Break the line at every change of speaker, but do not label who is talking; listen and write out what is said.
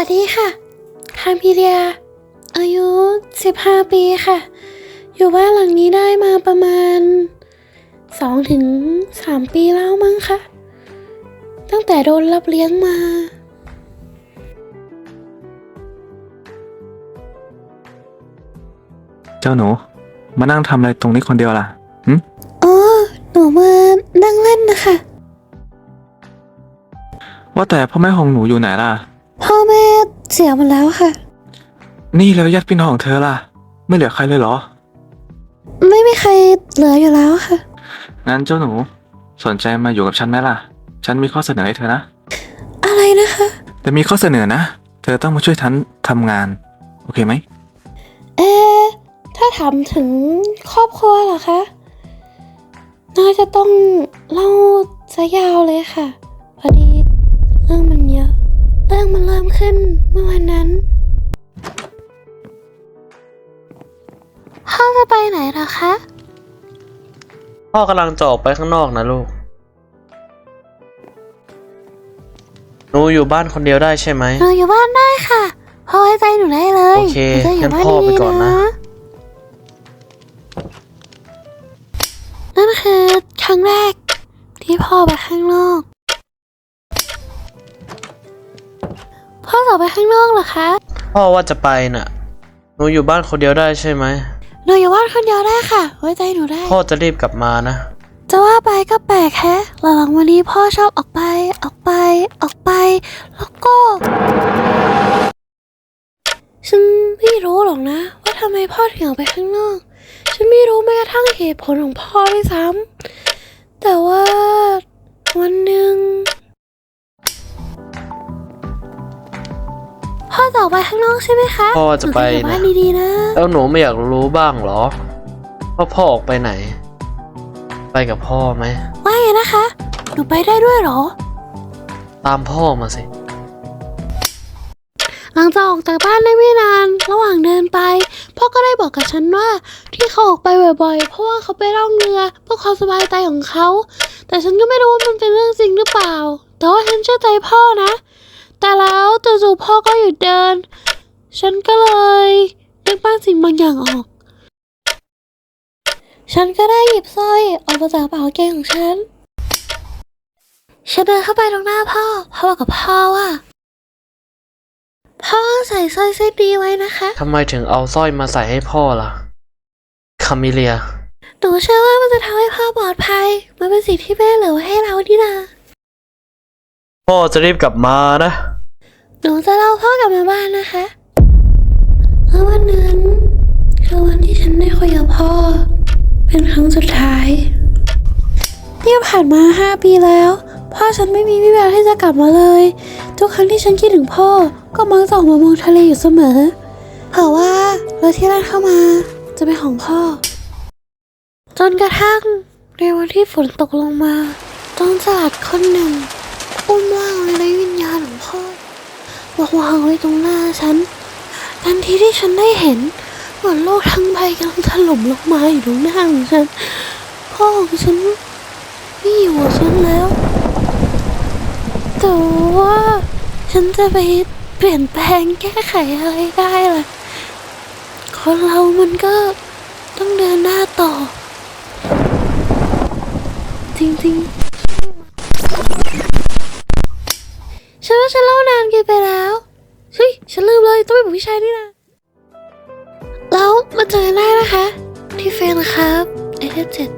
วัสดีค่ะคามิเลีย อายุ 15 ปีค่ะ อยู่บ้านหลังนี้ได้มาประมาณ 2-3ถึง3ปีแล้วมั้งคะ ตั้งแต่โดนรับเลี้ยงมา
เจ้าหนู มานั่งทำอะไรตรงนี้คนเดียวล่ะหึ
อ๋อหนูมานั่งเล่นนะคะ
ว่าแต่พ่อแม่ของหนูอยู่ไหนล่ะ
พ่อแม่เสียหมดแล้วค่ะ
นี่แล้วญาติพี่น้องของเธอล่ะ ไม่เหลือใครเลยเหรอ
ไม่มีใครเหลืออยู่แล้วค่ะ
งั้นเจ้าหนู สนใจมาอยู่กับฉันไหมล่ะ ฉันมีข้อเสนอให้เธอนะ
อะไรนะคะ
แต่มีข้อเสนอนะ เธอต้องมาช่วยฉันทำงาน โอเคไหม
เอ๊ะถ้าถามถึงครอบครัวเหรอคะน่าจะต้องเล่าซะยาวเลยค่ะพอดี รื่องมันเริ่มขึ้นเมื่อวันนั้นพ่อจะไปไหนเหรอคะ
พ่อกำลังจะออกไปข้างนอกนะลูก หนูอยู่บ้านคนเดียวได้ใช่ไหม
หนูอยู่บ้านได้ค่ะ พ่อไว้ใจหนูได้เลย
โอเค
หนูจะอยู่บ้าน
งั้นพ่อไป
ดี
ก่อน
ๆ
นะ
นะ นั่นคือครั้งแรกที่พ่อไปข้างนอก อจะออกไปข้างนอกเหรอคะ
พ่อว่าจะไปน่ะ หนูอยู่บ้านคนเดียวได้ใช่ไหม
หนูอยู่บ้านคนเดียวได้ค่ะ ไว้ใจหนูได้
พ่อจะรีบกลับมานะ
จะว่าไปก็แปลกแฮะ หลังๆวันนี้พ่อชอบออกไป ออกไป ออกไป แล้วก็ ฉันไม่รู้หรอกนะ ว่าทำไมพ่อถึงออกไปข้างนอก ฉันไม่รู้แม้กระทั่งเหตุผลของพ่อด้วยซ้ำแต่ว่าวันหนึ่ง พ่อจะออกไปข้างนอกใช่ไหมคะ
พ่อจะไป
หนูอยู่บ้าน
นะ
ดีๆนะ
แล้วหนูไม่อยากรู้บ้างเหรอว่าพ่อออกไปไหน ไปกับพ่อไหม
ว่าไงนะคะ หนูไปได้ด้วยเหรอ
ตามพ่อมาสิ
หลังจากออกจากบ้านได้ไม่นาน ระหว่างเดินไป พ่อก็ได้บอกกับฉันว่า ที่เขาออกไปบ่อยๆ เพราะว่าเขาไปล่องเรือเพื่อความสบายใจของเขา แต่ฉันก็ไม่รู้ว่ามันเป็นเรื่องจริงหรือเปล่า แต่ว่าฉันเชื่อใจพ่อนะ แต่แล้วจู่ๆพ่อก็หยุดเดิน ฉันก็เลยนึกบางสิ่งบางอย่างออก ฉันก็ได้หยิบสร้อยออกมาจากกระเป๋ากางเกงของฉัน ฉันเดินเข้าไปตรงหน้าพ่อ พ่อบอกกับพ่อว่า พ่อใส่สร้อยเส้นนี้ไว้นะคะ
ทำไมถึงเอาสร้อยมาใส่ให้พ่อล่ะ คามิเลีย
หนูเชื่อว่ามันจะทำให้พ่อปลอดภัย มันเป็นสิ่งที่แม่เหลือไว้ให้เรานี่นา
พ่อจะรีบกลับมานะ
หนูจะเล่าพ่อกลับมาบ้านนะคะแล้ววันนั้นคือวันที่ฉันได้คุยกับพ่อ เป็นครั้งสุดท้ายที่ผ่านมาห้าปีแล้ว พ่อฉันไม่มีวิแววที่จะกลับมาเลย ทุกครั้งที่ฉันคิดถึงพ่อก็มักจะออกมามองทะเลอยู่เสมอเผื่อว่าเรือที่แล่นเข้ามาจะเป็นของพ่อ จนกระทั่งในวันที่ฝนตกลงมาจอนสลัดคนหนึ่ง อุ้มร่างไร้วิญญาณของพ่อมาวางไว้ตรงหน้าฉัน ทันทีที่ฉันได้เห็นเหมือนโลกทั้งใบกำลังถล่มลงมาอยู่ตรงหน้าของฉัน พ่อของฉันไม่อยู่กับฉันแล้ว แต่ว่าฉันจะไปเปลี่ยนแปลงแก้ไขอะไรได้ล่ะ คนเรามันก็ต้องเดินหน้าต่อ จริงๆ ฉันว่าฉันเล่านานเกินไปแล้ว เฮ้ย ฉันลืมเลย ต้องไปบอกพี่ชายนี่นะ แล้วมาเจอกันได้นะคะ ที่เฟนครับเอเจ็ด